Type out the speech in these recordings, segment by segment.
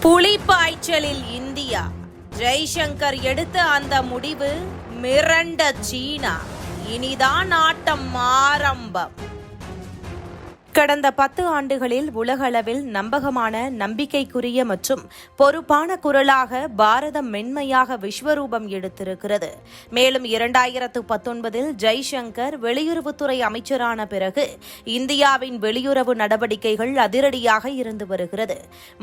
புலி பாய்ச்சலில் இந்தியா. ஜெய்சங்கர் எடுத்த அந்த முடிவு மிரண்ட சீனா. இனிதான் ஆட்டம் ஆரம்பம். கடந்த பத்து ஆண்டுகளில் உலகளவில் நம்பகமான நம்பிக்கைக்குரிய மற்றும் பொறுப்பான குரலாக பாரதம் மென்மையாக விஸ்வரூபம் எடுத்திருக்கிறது. மேலும் இரண்டாயிரத்து பத்தொன்பதில் ஜெய்சங்கர் வெளியுறவுத்துறை அமைச்சரான பிறகு இந்தியாவின் வெளியுறவு நடவடிக்கைகள் அதிரடியாக இருந்து வருகிறது.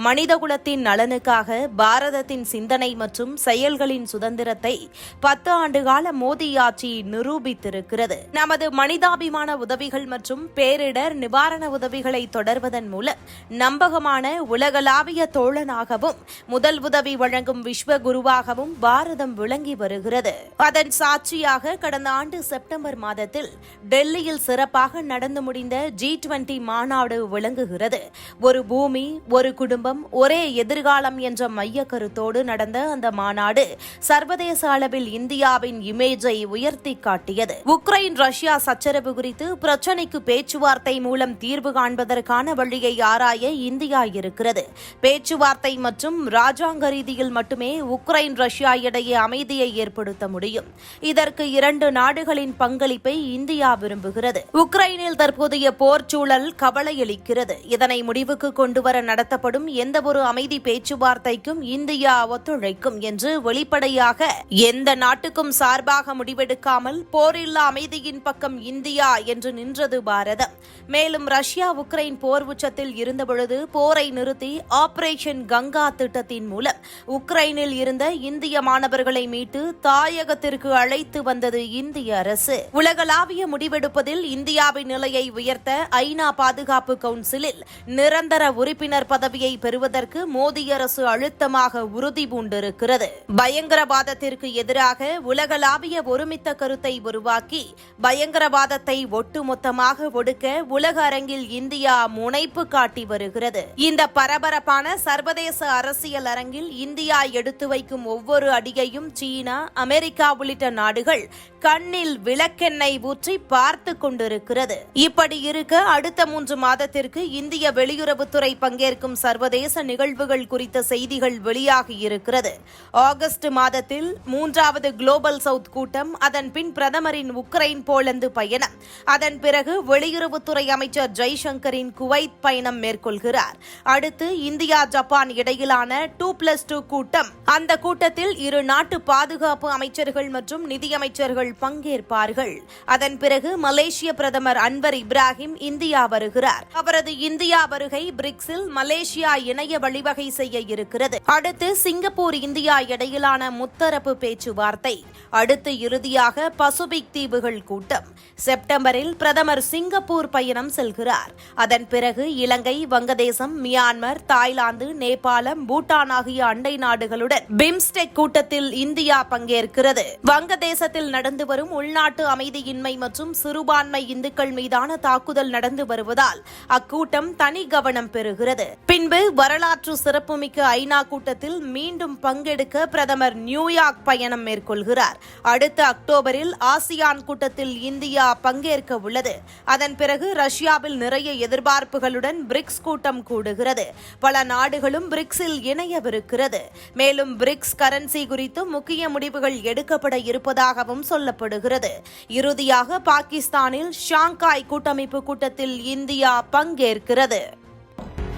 மனிதகுலத்தின் நலனுக்காக பாரதத்தின் சிந்தனை மற்றும் செயல்களின் சுதந்திரத்தை பத்து ஆண்டுகால மோடி ஆட்சி நிரூபித்திருக்கிறது. நமது மனிதாபிமான உதவிகள் மற்றும் பேரிடர் நிவாரண நிவாரண உதவிகளை தொடர்வதன் மூலம் நம்பகமான உலகளாவிய தோழனாகவும் முதல் உதவி வழங்கும் விஸ்வ குருவாகவும் பாரதம் விளங்கி வருகிறது. அதன் சாட்சியாக கடந்த ஆண்டு செப்டம்பர் மாதத்தில் டெல்லியில் சிறப்பாக நடந்து முடிந்த ஜி டுவெண்டி மாநாடு விளங்குகிறது. ஒரு பூமி ஒரு குடும்பம் ஒரே எதிர்காலம் என்ற மைய கருத்தோடு நடந்த அந்த மாநாடு சர்வதேச அளவில் இந்தியாவின் இமேஜை உயர்த்தி காட்டியது. உக்ரைன் ரஷ்யா சச்சரவு குறித்து பிரச்சினைக்கு பேச்சுவார்த்தை மூலம் தீர்வு காண்பதற்கான வழியை ஆராய இந்தியா இருக்கிறது. பேச்சுவார்த்தை மற்றும் ராஜாங்க ரீதியில் மட்டுமே உக்ரைன் ரஷ்யா இடையே அமைதியை ஏற்படுத்த முடியும். இதற்கு இரண்டு நாடுகளின் பங்களிப்பை இந்தியா விரும்புகிறது. உக்ரைனில் தற்போதைய போர் சூழல் கவலையளிக்கிறது. இதனை முடிவுக்கு கொண்டுவர நடத்தப்படும் எந்தவொரு அமைதி பேச்சுவார்த்தைக்கும் இந்தியா ஒத்துழைக்கும் என்று வெளிப்படையாக எந்த நாட்டுக்கும் சார்பாக முடிவெடுக்காமல் போரில்லா அமைதியின் பக்கம் இந்தியா என்று நின்றது பாரதம். மேலும் ரஷ்யா உக்ரைன் போர் உச்சத்தில் இருந்தபொழுது போரை நிறுத்தி ஆபரேஷன் கங்கா திட்டத்தின் மூலம் உக்ரைனில் இருந்த இந்திய மாணவர்களை மீட்டு தாயகத்திற்கு அழைத்து வந்தது இந்திய அரசு. உலகளாவிய முடிவெடுப்பதில் இந்தியாவின் நிலையை உயர்த்த ஐநா பாதுகாப்பு கவுன்சிலில் நிரந்தர உறுப்பினர் பதவியை பெறுவதற்கு மோடி அரசு அழுத்தமாக உறுதி பூண்டிருக்கிறது. பயங்கரவாதத்திற்கு எதிராக உலகளாவிய ஒருமித்த கருத்தை உருவாக்கி பயங்கரவாதத்தை ஒட்டுமொத்தமாக ஒடுக்க உலக அரங்கில் இந்தியா முனைப்பு காட்டி வருகிறது. இந்த பரபரப்பான சர்வதேச அரசியல் அரங்கில் இந்தியா எடுத்து வைக்கும் ஒவ்வொரு அடியையும் சீனா அமெரிக்கா உள்ளிட்ட நாடுகள் கண்ணில் விளக்கெண்ணெய் ஊற்றி பார்த்து கொண்டிருக்கிறது. இப்படி இருக்க அடுத்த மூன்று மாதத்திற்கு இந்திய வெளியுறவுத்துறை பங்கேற்கும் சர்வதேச நிகழ்வுகள் குறித்த செய்திகள் வெளியாகி இருக்கிறது. ஆகஸ்ட் மாதத்தில் மூன்றாவது குளோபல் சவுத் கூட்டம் அதன் பின் பிரதமரின் உக்ரைன் போலந்து பயணம். அதன் பிறகு வெளியுறவுத்துறை அமைச்சர் ஜெய்சங்கரின் குவைத் பயணம் மேற்கொள்கிறார். அடுத்து இந்தியா ஜப்பான் இடையிலான டூ பிளஸ் டூ கூட்டம். அந்த கூட்டத்தில் இரு நாட்டு பாதுகாப்பு அமைச்சர்கள் மற்றும் நிதியமைச்சர்கள் பங்கேற்பார்கள். அதன் பிறகு மலேசிய பிரதமர் அன்வர் இப்ராஹிம் இந்தியா வருகிறார். அவரது இந்தியா வருகை பிரிக்ஸில் மலேசியா இணைய வழிவகை செய்ய இருக்கிறது. அடுத்து சிங்கப்பூர் இந்தியா இடையிலான முத்தரப்பு பேச்சுவார்த்தை. அடுத்து இறுதியாக பசுபிக் தீவுகள் கூட்டம். செப்டம்பரில் பிரதமர் சிங்கப்பூர் பயணம் செல்கிறார். அதன் பிறகு இலங்கை வங்கதேசம் மியான்மர் தாய்லாந்து நேபாளம் பூட்டான் ஆகிய அண்டை நாடுகளுடன் பிம்ஸ்டெக் கூட்டத்தில் இந்தியா பங்கேற்கிறது. வங்கதேசத்தில் நடந்து வரும் உள்நாட்டு அமைதியின்மை மற்றும் சிறுபான்மை இந்துக்கள் மீதான தாக்குதல் நடந்து வருவதால் அக்கூட்டம் தனி கவனம் பெறுகிறது. பின்பு வரலாற்று சிறப்புமிக்க ஐநா கூட்டத்தில் மீண்டும் பங்கெடுக்க பிரதமர் நியூயார்க் பயணம் மேற்கொள்கிறார். அடுத்த அக்டோபரில் ஆசியான் கூட்டத்தில் இந்தியா இந்தியா பங்கேற்க உள்ளது அதன் பிறகு ரஷ்யாவில் நிறைய எதிர்பார்ப்புகளுடன் பிரிக்ஸ் கூட்டம் கூடுகிறது. பல நாடுகளும் பிரிக்ஸில் இணையவிருக்கிறது. மேலும் பிரிக்ஸ் கரன்சி குறித்து முக்கிய முடிவுகள் எடுக்கப்பட இருப்பதாகவும் சொல்லப்படுகிறது. இறுதியாக பாகிஸ்தானில் ஷாங்காய் கூட்டமைப்பு கூட்டத்தில் இந்தியா பங்கேற்கிறது.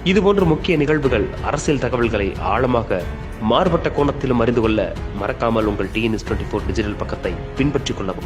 இதுபோன்ற முக்கிய நிகழ்வுகள் அரசியல் தகவல்களை ஆழமாக மாறுபட்ட கோணத்திலும் அறிந்து கொள்ள மறக்காமல் உங்கள் டிஎன்எஸ் டுவெண்ட்டி ஃபோர் டிஜிட்டல் பக்கத்தை பின்பற்றிக் கொள்ளவும்.